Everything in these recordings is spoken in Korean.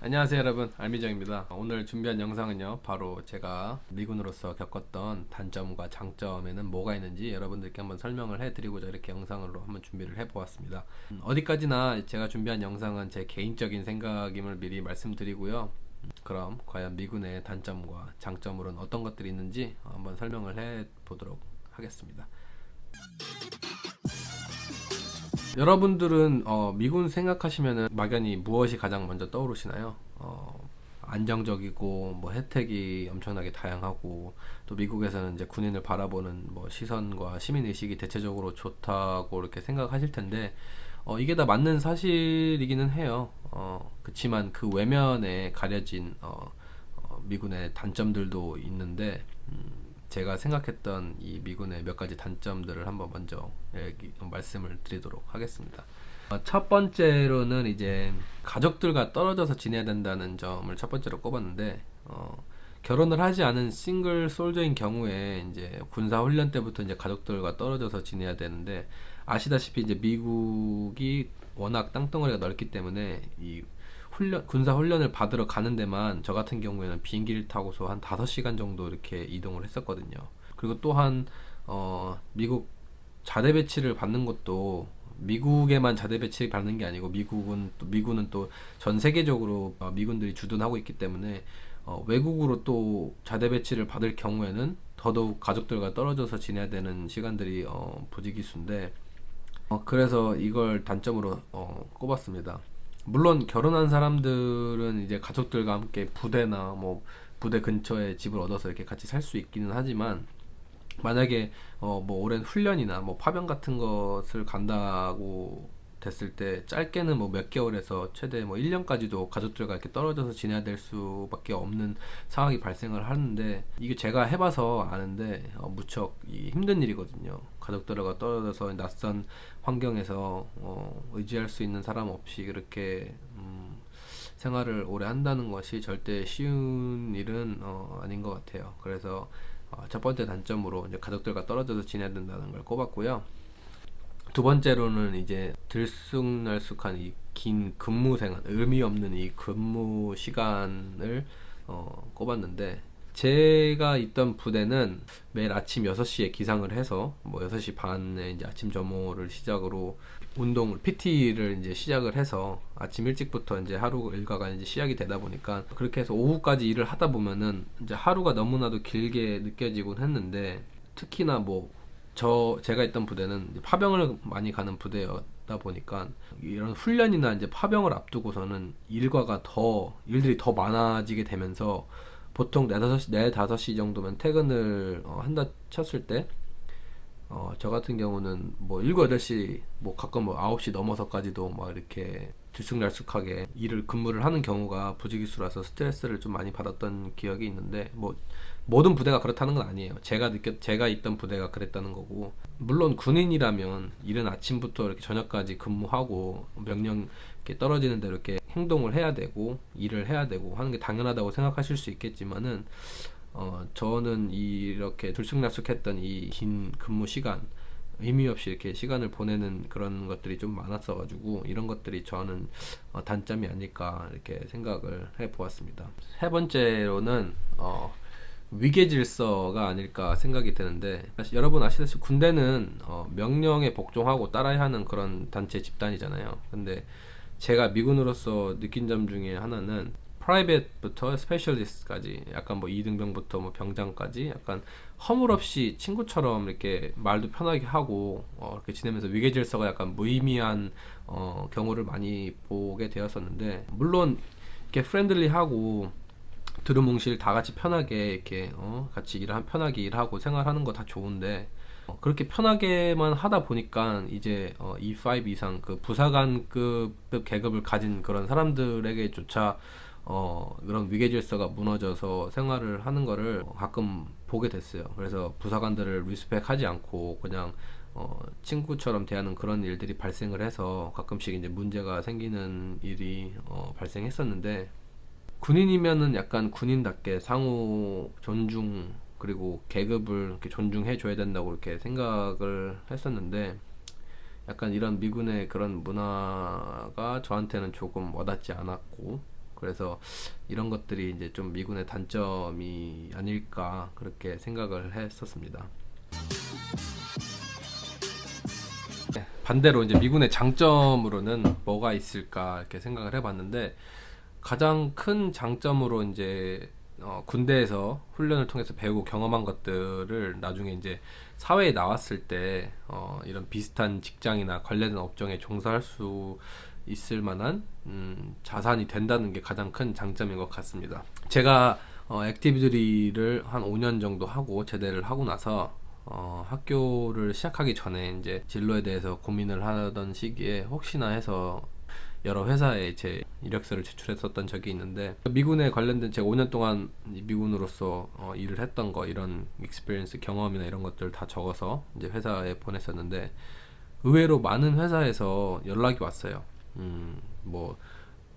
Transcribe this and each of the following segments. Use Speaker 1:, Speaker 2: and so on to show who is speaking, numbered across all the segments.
Speaker 1: 안녕하세요 여러분. 알미정입니다. 오늘 준비한 영상은요 바로 제가 미군으로서 겪었던 단점과 장점에는 뭐가 있는지 여러분들께 한번 설명을 해드리고자 이렇게 영상으로 한번 준비를 해보았습니다. 음, 어디까지나 제가 준비한 영상은 제 개인적인 생각임을 미리 말씀드리고요. 음, 그럼 과연 미군의 단점과 장점으로는 어떤 것들이 있는지 한번 설명을 해보도록 하겠습니다 여러분들은 어, 미군 생각하시면은 막연히 무엇이 가장 먼저 떠오르시나요? 어, 안정적이고 뭐 혜택이 엄청나게 다양하고 또 미국에서는 이제 군인을 바라보는 뭐 시선과 시민 의식이 대체적으로 좋다고 이렇게 생각하실 텐데 어, 이게 다 맞는 사실이기는 해요. 어, 그렇지만 그 외면에 가려진 어, 어, 미군의 단점들도 있는데 음, 제가 생각했던 이 미군의 몇 가지 단점들을 한번 먼저 얘기, 말씀을 드리도록 하겠습니다. 어, 첫 번째로는 이제 가족들과 떨어져서 지내야 된다는 점을 첫 번째로 꼽았는데 어, 결혼을 하지 않은 싱글 솔저인 경우에 이제 군사 훈련 때부터 이제 가족들과 떨어져서 지내야 되는데 아시다시피 이제 미국이 워낙 땅덩어리가 넓기 때문에 이 훈련 군사 훈련을 받으러 가는 데만 저 같은 경우에는 비행기를 타고서 한 5시간 정도 이렇게 이동을 했었거든요. 그리고 또한 어 미국 자대 배치를 받는 것도 미국에만 자대 배치 받는 게 아니고 미국은 또 미군은 또 전 세계적으로 어, 미군들이 주둔하고 있기 때문에 어, 외국으로 또 자대 배치를 받을 경우에는 더더욱 가족들과 떨어져서 지내야 되는 시간들이 어, 부지기수인데 어, 그래서 이걸 단점으로 어, 꼽았습니다. 물론 결혼한 사람들은 이제 가족들과 함께 부대나 뭐 부대 근처에 집을 얻어서 이렇게 같이 살 수 있기는 하지만 만약에 어 뭐 오랜 훈련이나 뭐 파병 같은 것을 간다고 됐을 때 짧게는 뭐 몇 개월에서 최대 뭐 1년까지도 가족들과 이렇게 떨어져서 지내야 될 수밖에 없는 상황이 발생을 하는데 이게 제가 해봐서 아는데 어, 무척 이 힘든 일이거든요. 가족들과 떨어져서 낯선 환경에서 어, 의지할 수 있는 사람 없이 그렇게 음, 생활을 오래 한다는 것이 절대 쉬운 일은 어, 아닌 것 같아요. 그래서 어, 첫 번째 단점으로 이제 가족들과 떨어져서 지내야 된다는 걸 꼽았고요. 두 번째로는 이제 들쑥날쑥한 이 긴 근무 생활, 의미 없는 이 근무 시간을 어, 꼽았는데 제가 있던 부대는 매일 아침 6시에 기상을 해서 뭐 6시 반에 이제 아침 점호를 시작으로 운동을 PT를 이제 시작을 해서 아침 일찍부터 이제 하루 일과가 이제 시작이 되다 보니까 그렇게 해서 오후까지 일을 하다 보면은 이제 하루가 너무나도 길게 느껴지곤 했는데 특히나 뭐 저 제가 있던 부대는 파병을 많이 가는 부대였다 보니까 이런 훈련이나 이제 파병을 앞두고서는 일과가 더 일들이 더 많아지게 되면서 보통 네 다섯 시 네 다섯 시 정도면 퇴근을 어, 한다 쳤을 때 어, 저 같은 경우는 뭐 일곱 여덟 시 뭐 가끔 뭐 아홉 시 넘어서까지도 막 이렇게 들쑥날쑥하게 일을 근무를 하는 경우가 부지기수라서 스트레스를 좀 많이 받았던 기억이 있는데 뭐 모든 부대가 그렇다는 건 아니에요. 제가 느꼈 제가 있던 부대가 그랬다는 거고 물론 군인이라면 이른 아침부터 이렇게 저녁까지 근무하고 명령 이렇게 떨어지는 대로 이렇게 행동을 해야 되고 일을 해야 되고 하는 게 당연하다고 생각하실 수 있겠지만은 어 저는 이렇게 들쑥날쑥했던 이 긴 근무 시간 의미 없이 이렇게 시간을 보내는 그런 것들이 좀 많았어 가지고 이런 것들이 저는 어, 단점이 아닐까 이렇게 생각을 해 보았습니다. 세 번째로는 어 위계 질서가 아닐까 생각이 드는데 여러분 아시다시피 군대는 어, 명령에 복종하고 따라야 하는 그런 단체 집단이잖아요. 근데 제가 미군으로서 느낀 점 중에 하나는 프라이빗부터 스페셜리스트까지 약간 뭐 2등병부터 뭐 병장까지 약간 허물없이 친구처럼 이렇게 말도 편하게 하고 어, 이렇게 지내면서 위계 질서가 약간 무의미한 어, 경우를 많이 보게 되었었는데 물론 이렇게 프렌들리하고 두루뭉실 다 같이 편하게 이렇게 어, 같이 일을 편하게 일하고 생활하는 거 다 좋은데 어, 그렇게 편하게만 하다 보니까 이제 어, E5 이상 그 부사관급 계급을 가진 그런 사람들에게조차 어, 그런 위계 질서가 무너져서 생활을 하는 거를 가끔 보게 됐어요. 그래서 부사관들을 리스펙하지 않고 그냥 어, 친구처럼 대하는 그런 일들이 발생을 해서 가끔씩 이제 문제가 생기는 일이 어, 발생했었는데 군인이면은 약간 군인답게 상호 존중 그리고 계급을 이렇게 존중해 줘야 된다고 이렇게 생각을 했었는데 약간 이런 미군의 그런 문화가 저한테는 조금 와닿지 않았고 그래서 이런 것들이 이제 좀 미군의 단점이 아닐까 그렇게 생각을 했었습니다. 네, 반대로 이제 미군의 장점으로는 뭐가 있을까 이렇게 생각을 해봤는데 가장 큰 장점으로 이제 어, 군대에서 훈련을 통해서 배우고 경험한 것들을 나중에 이제 사회에 나왔을 때 어, 이런 비슷한 직장이나 관련된 업종에 종사할 수 있을 만한 음, 자산이 된다는 게 가장 큰 장점인 것 같습니다. 제가 어, 액티비티를 한 5년 정도 하고 제대를 하고 나서 어, 학교를 시작하기 전에 이제 진로에 대해서 고민을 하던 시기에 혹시나 해서 여러 회사에 제 이력서를 제출했었던 적이 있는데 미군에 관련된 제가 5년 동안 이 미군으로서 어, 일을 했던 거 이런 익스피리언스 경험이나 이런 것들 다 적어서 이제 회사에 보냈었는데 의외로 많은 회사에서 연락이 왔어요. 음, 뭐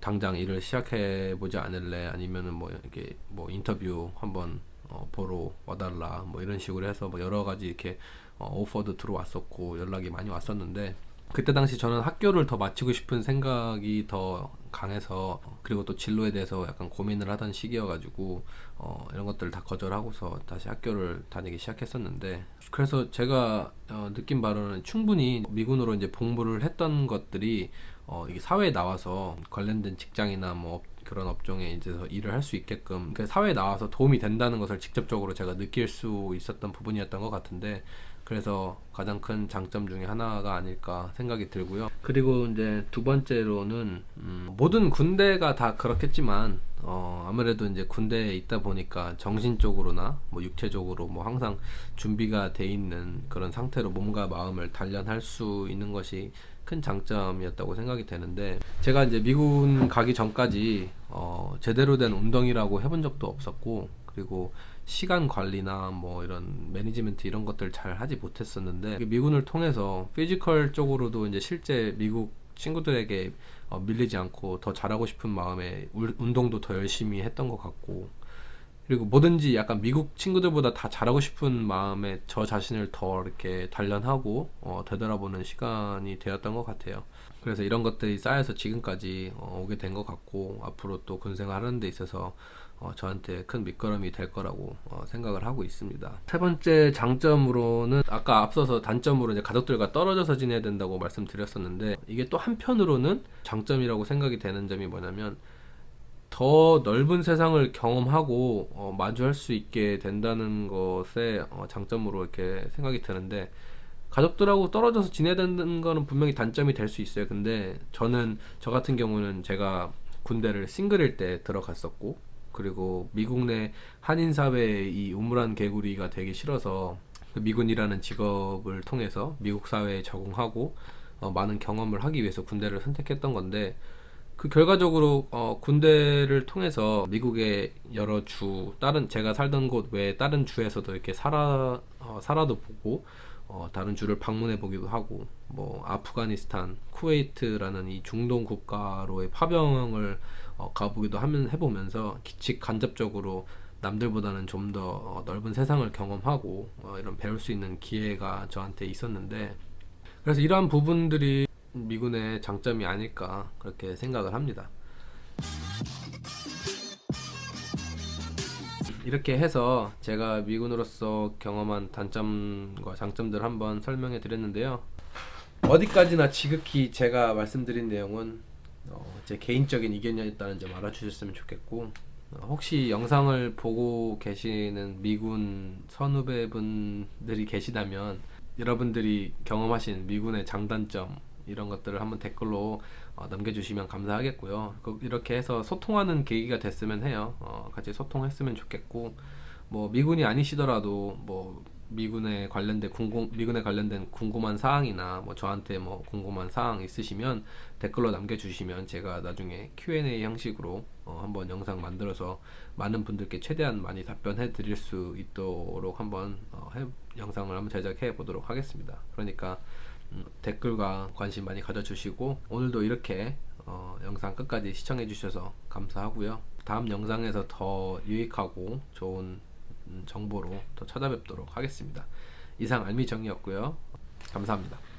Speaker 1: 당장 일을 시작해 보지 않을래 아니면은 뭐 이렇게 뭐 인터뷰 한번 어, 보러 와달라 뭐 이런 식으로 해서 뭐 여러 가지 이렇게 어, 오퍼도 들어왔었고 연락이 많이 왔었는데 그때 당시 저는 학교를 더 마치고 싶은 생각이 더 강해서 그리고 또 진로에 대해서 약간 고민을 하던 시기여가지고 어, 이런 것들을 다 거절하고서 다시 학교를 다니기 시작했었는데 그래서 제가 어, 느낀 바로는 충분히 미군으로 이제 복무를 했던 것들이 어, 이게 사회에 나와서 관련된 직장이나 뭐 업- 그런 업종에 이제 일을 할 수 있게끔 그 사회에 나와서 도움이 된다는 것을 직접적으로 제가 느낄 수 있었던 부분이었던 것 같은데 그래서 가장 큰 장점 중에 하나가 아닐까 생각이 들고요. 그리고 이제 두 번째로는 음, 모든 군대가 다 그렇겠지만 어, 아무래도 이제 군대에 있다 보니까 정신적으로나 뭐 육체적으로 뭐 항상 준비가 돼 있는 그런 상태로 몸과 마음을 단련할 수 있는 것이 큰 장점이었다고 생각이 되는데 제가 이제 미군 가기 전까지 어, 제대로 된 운동이라고 해본 적도 없었고 그리고 시간 관리나 뭐 이런 매니지먼트 이런 것들 잘 하지 못했었는데 미군을 통해서 피지컬 쪽으로도 이제 실제 미국 친구들에게 어, 밀리지 않고 더 잘하고 싶은 마음에 울- 운동도 더 열심히 했던 것 같고 그리고 뭐든지 약간 미국 친구들보다 다 잘하고 싶은 마음에 저 자신을 더 이렇게 단련하고 어, 되돌아보는 시간이 되었던 것 같아요. 그래서 이런 것들이 쌓여서 지금까지 어, 오게 된 것 같고 앞으로 또 군생활하는 데 있어서 어, 저한테 큰 밑거름이 될 거라고 어, 생각을 하고 있습니다. 세 번째 장점으로는 아까 앞서서 단점으로 이제 가족들과 떨어져서 지내야 된다고 말씀드렸었는데 이게 또 한편으로는 장점이라고 생각이 되는 점이 뭐냐면 더 넓은 세상을 경험하고 어, 마주할 수 있게 된다는 것에 어, 장점으로 이렇게 생각이 드는데 가족들하고 떨어져서 지내야 되는 거는 분명히 단점이 될 수 있어요. 근데 저는 저 같은 경우는 제가 군대를 싱글일 때 들어갔었고 그리고 미국 내 한인 사회의 이 우물한 개구리가 되기 싫어서 그 미군이라는 직업을 통해서 미국 사회에 적응하고 어, 많은 경험을 하기 위해서 군대를 선택했던 건데 그 결과적으로 어, 군대를 통해서 미국의 여러 주 다른 제가 살던 곳 외에 다른 주에서도 이렇게 살아 어, 살아도 보고 어, 다른 주를 방문해 보기도 하고 뭐 아프가니스탄, 쿠웨이트라는 이 중동 국가로의 파병을 어, 가보기도 하면 해보면서 기칙 간접적으로 남들보다는 좀 더 넓은 세상을 경험하고 어, 이런 배울 수 있는 기회가 저한테 있었는데 그래서 이러한 부분들이 미군의 장점이 아닐까 그렇게 생각을 합니다. 이렇게 해서 제가 미군으로서 경험한 단점과 장점들 한번 설명해 드렸는데요. 어디까지나 지극히 제가 말씀드린 내용은 어, 제 개인적인 의견이었다는 점 알아주셨으면 좋겠고 어, 혹시 영상을 보고 계시는 미군 선후배분들이 계시다면 여러분들이 경험하신 미군의 장단점 이런 것들을 한번 댓글로 어, 남겨주시면 감사하겠고요. 그- 이렇게 해서 소통하는 계기가 됐으면 해요. 어, 같이 소통했으면 좋겠고 뭐 미군이 아니시더라도 뭐 미군에 관련된 궁금 미군에 관련된 궁금한 사항이나 뭐 저한테 뭐 궁금한 사항 있으시면 댓글로 남겨주시면 제가 나중에 Q&A 형식으로 어, 한번 영상 만들어서 많은 분들께 최대한 많이 답변해 드릴 수 있도록 한번 어, 해- 영상을 한번 제작해 보도록 하겠습니다. 그러니까 음, 댓글과 관심 많이 가져주시고 오늘도 이렇게 어, 영상 끝까지 시청해 주셔서 감사하고요. 다음 영상에서 더 유익하고 좋은 음, 정보로 더 찾아뵙도록 하겠습니다. 이상 알미정이었고요. 감사합니다.